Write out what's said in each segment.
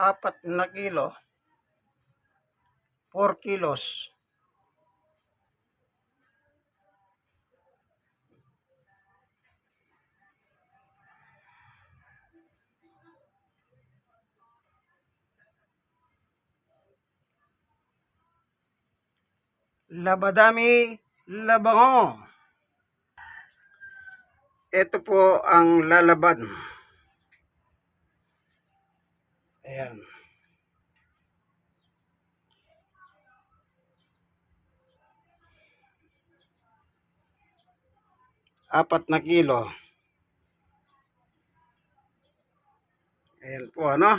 apat na kilo, 4 kilos. Labadami Labango. Ito po ang lalaban. Ayan. Apat na kilo. Ayan po ano.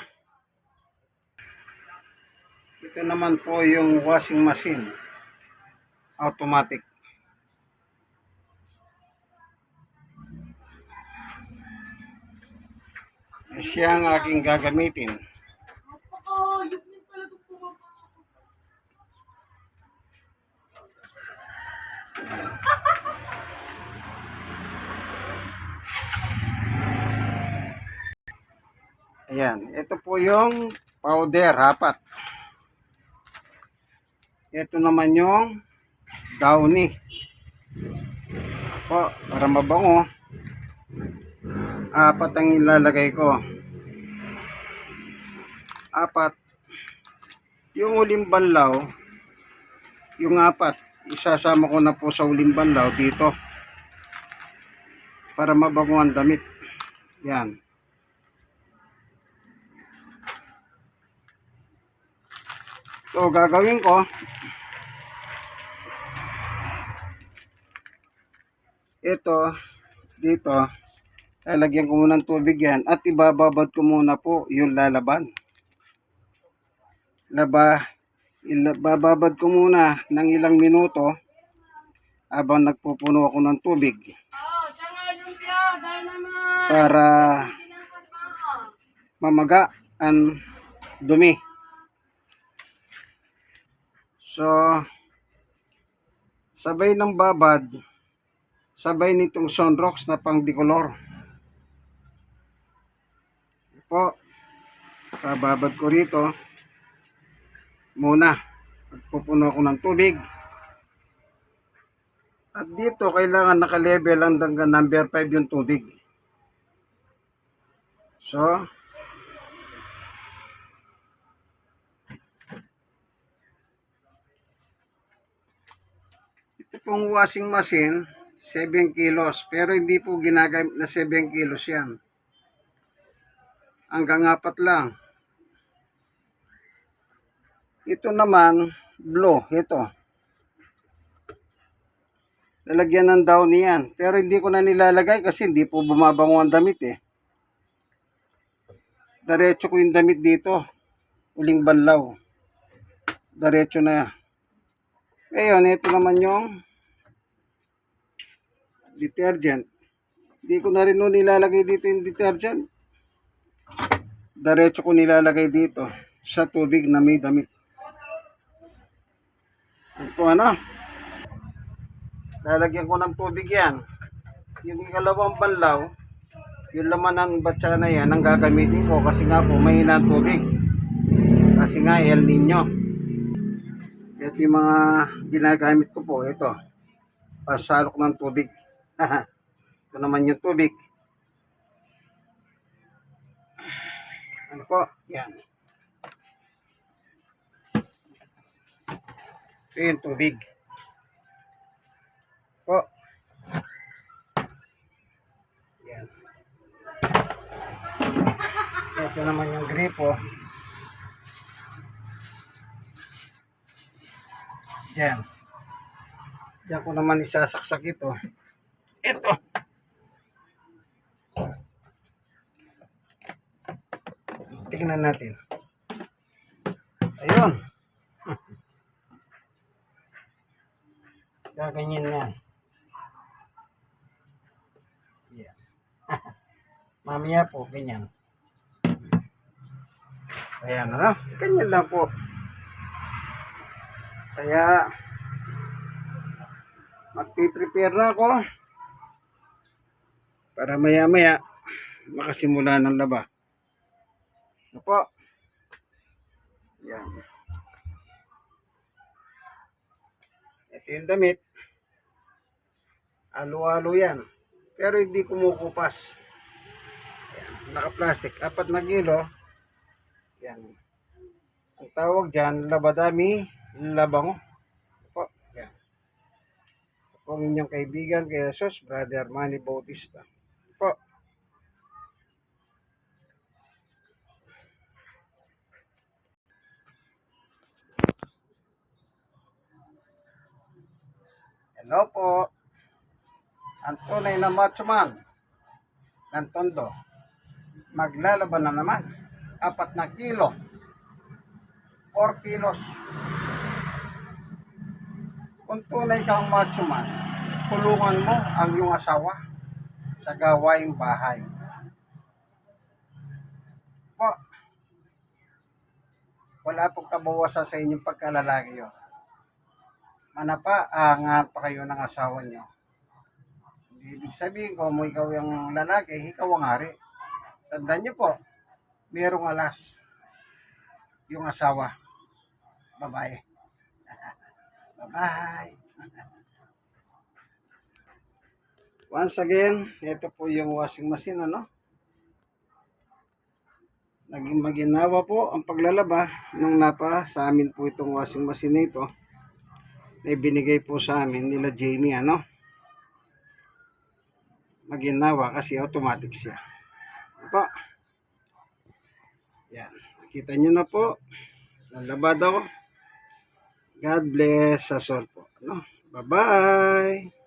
Ito naman po yung washing machine. Automatic. Siya ang aking gagamitin. Ayan, ito po yung powder, hapat. Ito naman yung downy. Po, para mabango. Apat ang ilalagay ko. Apat. Yung uling banlaw, yung apat, isasama ko na po sa uling banlaw dito. Para mabango ang damit. Yan. So, gagawin ko, ito, dito, lalagyan ko muna ng tubig yan at ibababad ko muna po yung lalaban. Laba, ibababad ko muna ng ilang minuto habang nagpupuno ako ng tubig para mamaga ang dumi. So, sabay ng babad, sabay nitong sunrocks na pang dikolor. Po, bababad ko rito muna. Magpupuno ako ng tubig. At dito, kailangan naka-level ang number 5 yung tubig. So, pong washing machine, 7 kilos. Pero hindi po ginagamit na 7 kilos yan. Hanggang apat lang. Ito naman, blue. Ito. Lalagyan ng down yan. Pero hindi ko na nilalagay kasi hindi po bumabango ang damit eh. Diretso ko yung damit dito. Uling banlaw. Diretso na yan. Ngayon, ito naman yung detergent. Hindi ko na rin nun nilalagay dito yung detergent. Diretso ko nilalagay dito sa tubig na may damit. Ano po ano? Lalagyan ko ng tubig yan. Yung ikalawang banlaw, yung laman ng batsa na yan ang gagamitin ko kasi nga po mahina ang tubig. Kasi nga El Nino. Ito yung mga ginagamit ko po. Ito. Pasalok ng tubig. ito naman yung tubig. Ano po? Yan. Ito yung tubig. Po. Yan. Ito naman yung gripo. Yan. Diyan ko naman isasaksak ito. Ito. Tingnan natin. Ayun. Gaganyan yan. Yan. Mamaya po, ganyan. Ayan, ano? Ganyan lang po. Kaya, magpiprepare na ako para maya maya makasimula ng laba. Ano po? Yan. Ito yung damit. Alo-alo yan. Pero hindi kumukupas. Yan. Naka-plastic. Apat na kilo. Yan. Ang tawag dyan, labadami, labango. Po. Yan. Ito inyong kaibigan kay Jesus, Brother Manny Bautista. Hello po. Ang tunay na macho man ng tondo. Maglalaban na naman. Apat na kilo. 4 kilos. Kung tunay kang macho man, tulungan mo ang iyong asawa sa gawaing bahay. Po, wala pong kabawasan sa inyong pagkalalaki yun. Manapa, angat pa kayo ng asawa nyo. Ibig sabihin ko, mo ikaw yung lalaki, ikaw ang hari. Tandaan nyo po, merong alas yung asawa. Babae. Bye-bye. Once again, ito po yung washing machine, ano? Naging maginawa po ang paglalaba nung napa sa amin po itong washing machine ito na binigay po sa amin nila Jamie, ano? Maginawa kasi automatic siya. Ano po? Yan. Nakita nyo na po. Lalabad ako. God bless sa all po. Ano? Bye-bye.